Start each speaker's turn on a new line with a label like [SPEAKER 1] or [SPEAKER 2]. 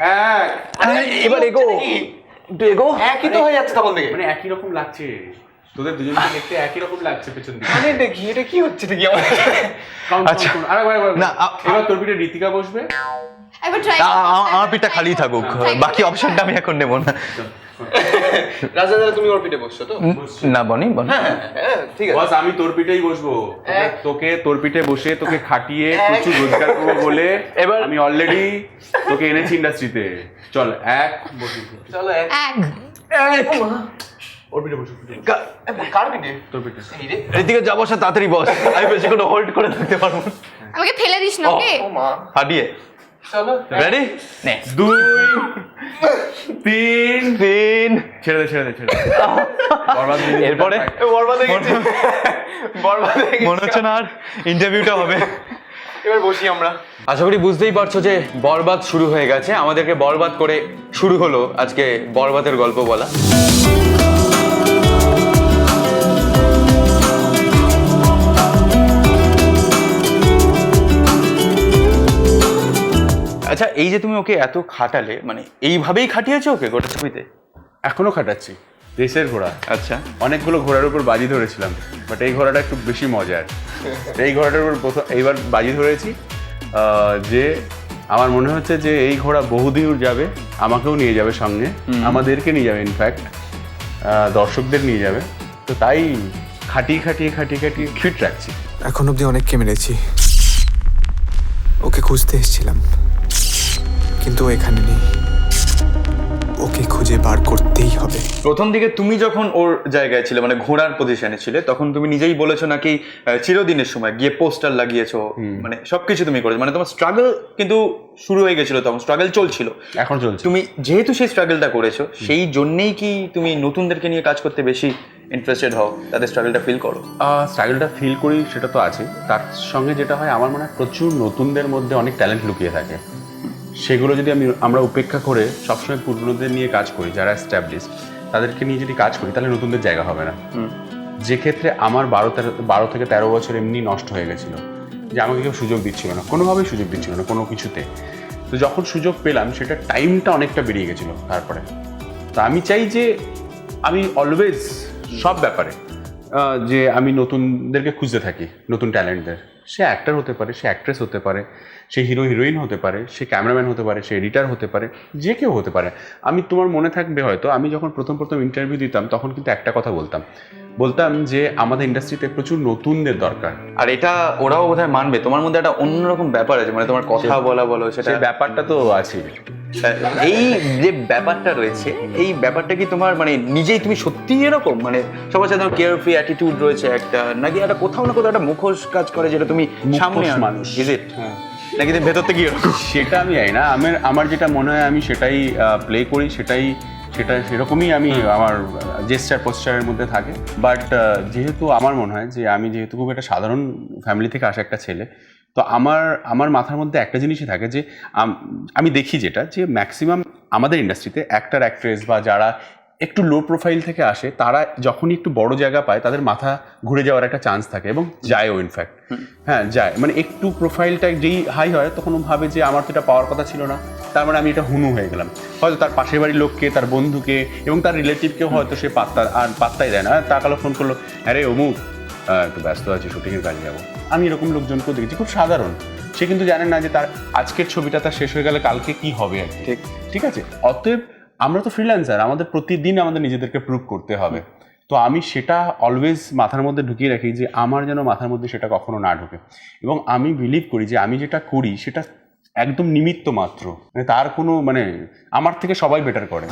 [SPEAKER 1] এক।
[SPEAKER 2] আরে, এবার এগো। একটু এগো।
[SPEAKER 3] একই তো হয়ে যাচ্ছে তখন থেকে।
[SPEAKER 1] মানে একই রকম লাগছে। তোদের দুজনকে দেখতে একই রকম লাগছে পেছন দিকে।
[SPEAKER 3] মানে দেখি এটা কি হচ্ছে? দেখি আমার।
[SPEAKER 2] আচ্ছা।
[SPEAKER 1] আরেকবার।
[SPEAKER 2] না,
[SPEAKER 1] এবার তোর পিঠে রীতিকা বসবে।
[SPEAKER 4] একবার ট্রাই
[SPEAKER 2] আমার পিঠটা খালি থাকুক। বাকি অপশনটা আমি এখন নেব না।
[SPEAKER 3] রাজা দাদা তুমি ওর পিঠে বসছো তো?
[SPEAKER 2] না বনি বনি।
[SPEAKER 3] হ্যাঁ ঠিক আছে।
[SPEAKER 1] বস আমি তোর পিঠেই বসবো। তোকে- তোর পিঠে বসে তোকে খাটিয়ে। প্রচুর রোজগার করব বলে
[SPEAKER 2] এবার-
[SPEAKER 1] আমি অলরেডি তোকে এনেছি ইন্ডাস্ট্রিতে চল এক। বসি
[SPEAKER 3] চলো এক।
[SPEAKER 4] এক।
[SPEAKER 1] ওর পিঠে বসো
[SPEAKER 3] কার পিঠে?
[SPEAKER 1] তোর পিঠে।
[SPEAKER 2] এদিকে যাব সে তাড়াতাড়ি বস। আমি বেশি কোনো হোল্ড করে থাকতে পারব
[SPEAKER 4] আমাকে ফেলে দিস না ওকে?
[SPEAKER 2] হাঁটিয়ে।
[SPEAKER 3] চলো।
[SPEAKER 2] রেডি নে।
[SPEAKER 1] দুই তিন।
[SPEAKER 2] তিন।
[SPEAKER 1] ছেড়ে দে ছেড়ে দে ছেড়ে দে। বরবাদ
[SPEAKER 2] এরপরে?
[SPEAKER 3] বরবাদ হয়ে গেছি বরবাদ হয়ে গেছি
[SPEAKER 2] মনে হচ্ছে না আর ইন্টারভিউটা হবে।
[SPEAKER 3] এবার বসি আমরা।
[SPEAKER 2] আশা করি বুঝতেই পারছ যে বরবাদ শুরু হয়ে গেছে। আমাদেরকে বরবাদ করে শুরু হলো আজকে বরবাদের গল্প বলা। আচ্ছা এই যে তুমি ওকে এত খাটালে মানে এইভাবেই খাটিয়েছো ওকে গোটা ছবিতে?
[SPEAKER 1] এখনও খাটাচ্ছি রেসের ঘোড়া।
[SPEAKER 2] আচ্ছা।
[SPEAKER 1] অনেকগুলো ঘোড়ার উপর বাজি ধরেছিলাম বাট এই ঘোড়াটা একটু বেশি মজার। এই ঘোড়াটার উপর প্রথম এইবার বাজি ধরেছি আহ, যে আমার মনে হচ্ছে যে এই ঘোড়া বহুদূর যাবে আমাকেও নিয়ে যাবে সঙ্গে আমাদেরকে নিয়ে যাবে ইনফ্যাক্ট দর্শকদের নিয়ে যাবে। তো তাই খাটিয়ে খাটিয়ে খাটিয়ে খাটিয়ে ফিট রাখছি।
[SPEAKER 5] এখন অবধি অনেককে মেরেছি। ওকে খুঁজতে এসেছিলাম। কিন্তু এখানে নেই। ওকে খুঁজে বার করতেই হবে।
[SPEAKER 2] প্রথম দিকে তুমি যখন ওর জায়গায় ছিলে মানে ঘোড়ার পজিশনে ছিলে তখন তুমি নিজেই বলেছ নাকি আহ, চিরদিনের সময় গিয়ে পোস্টার লাগিয়েছো? মানে সবকিছু তুমি করেছ। মানে তোমার স্ট্রাগল কিন্তু শুরু হয়ে গেছিল তখন স্ট্রাগল চলছিল।
[SPEAKER 1] এখন চলছে।
[SPEAKER 2] তুমি যেহেতু সেই স্ট্রাগলটা করেছ সেই জন্যেই কি তুমি নতুনদেরকে নিয়ে কাজ করতে বেশি ইন্টারেস্টেড হও? তাদের স্ট্রাগলটা ফিল করো।
[SPEAKER 1] স্ট্রাগলটা ফিল করি সেটা তো আছে তার সঙ্গে যেটা হয় আমার মনে হয় প্রচুর নতুনদের মধ্যে অনেক ট্যালেন্ট লুকিয়ে থাকে। সেগুলো যদি আমি আমরা উপেক্ষা করে সবসময় পুরনোদের নিয়ে কাজ করি যারা স্ট্যাবলিশ তাদেরকে নিয়ে যদি কাজ করি তাহলে নতুনদের জায়গা হবে না। যে ক্ষেত্রে আমার বারো তেরো বারো থেকে তেরো বছর এমনি নষ্ট হয়ে গেছিল যে আমাকে কেউ সুযোগ দিচ্ছিল না কোনোভাবেই সুযোগ দিচ্ছিল না কোনো কিছুতে। তো যখন সুযোগ পেলাম সেটা টাইমটা অনেকটা বেরিয়ে গেছিল তারপরে। তো আমি চাই যে আমি অলওয়েজ সব ব্যাপারে যে আমি নতুনদেরকে খুঁজতে থাকি নতুন ট্যালেন্টদের সে অ্যাক্টার হতে পারে সে অ্যাক্ট্রেস হতে পারে সে হিরো হিরোইন হতে পারে সে ক্যামেরাম্যান হতে পারে সে এডিটার হতে পারে যে কেউ হতে পারে। আমি তোমার মনে থাকবে হয়তো আমি যখন প্রথম প্রথম ইন্টারভিউ দিতাম তখন কিন্তু একটা কথা বলতাম। বলতাম যে আমাদের ইন্ডাস্ট্রিতে প্রচুর নতুনদের দরকার।
[SPEAKER 2] আর এটা ওরাও বোধহয় মানবে। তোমার মধ্যে একটা অন্যরকম ব্যাপার আছে মানে তোমার কথা বলা বলো সেটা
[SPEAKER 1] ব্যাপারটা তো আছে
[SPEAKER 2] এই যে ব্যাপারটা রয়েছে এই ব্যাপারটা কি তোমার মানে নিজেই তুমি সত্যি এরকম? মানে সবার সাথে কেয়ার ফ্রি অ্যাটিটিউড রয়েছে একটা নাকি একটা কোথাও না কোথাও একটা মুখোশ কাজ করে যেটা তুমি সামনে
[SPEAKER 1] মানুষ।
[SPEAKER 2] ইজ ইট নাকি তুমি ভেতর থেকে এরকম?
[SPEAKER 1] সেটা আমি জানি না। আমার আমার যেটা মনে হয় আমি সেটাই প্লে করি সেটাই সেটা সেরকমই আমি আমার জেস্টার পোস্টারের মধ্যে থাকে। বাট যেহেতু আমার মনে হয় যে আমি যেহেতু খুব একটা সাধারণ ফ্যামিলি থেকে আসা একটা ছেলে তো আমার আমার মাথার মধ্যে একটা জিনিসই থাকে যে আমি দেখি যেটা যে ম্যাক্সিমাম আমাদের ইন্ডাস্ট্রিতে অ্যাক্টার অ্যাক্ট্রেস বা যারা একটু লো প্রোফাইল থেকে আসে তারা যখনই একটু বড় জায়গা পায় তাদের মাথা ঘুরে যাওয়ার একটা চান্স থাকে এবং যায়ও ইনফ্যাক্ট হ্যাঁ যায়। মানে একটু প্রোফাইলটা যেই হাই হয় তখন ভাবে যে আমার তো এটা পাওয়ার কথা ছিল না তার মানে আমি এটা হুনু হয়ে গেলাম। হয়তো তার পাশের বাড়ির লোককে তার বন্ধুকে এবং তার রিলেটিভকেও হয়তো সে পাত্তা আর পাত্তাই দেয় না। তাকালো ফোন করল আরে অমুক আহ, একটু ব্যস্ত আছি শুটিংয়ের কাজে যাব। আমি এরকম লোকজনকেও দেখেছি খুব সাধারণ। সে কিন্তু জানে না যে তার আজকের ছবিটা তার শেষ হয়ে গেলে কালকে কি হবে আর
[SPEAKER 2] ঠিক।
[SPEAKER 1] ঠিক আছে? অতএব আমরা তো ফ্রিল্যান্সার আমাদের প্রতিদিন আমাদের নিজেদেরকে প্রুভ করতে হবে। তো আমি সেটা অলওয়েজ মাথার মধ্যে ঢুকিয়ে রাখি যে আমার যেন মাথার মধ্যে সেটা কখনো না ঢোকে। এবং আমি বিলিভ করি যে আমি যেটা করি সেটা একদম নিমিত্ত মাত্র। মানে তার কোনো মানে আমার থেকে সবাই বেটার করে।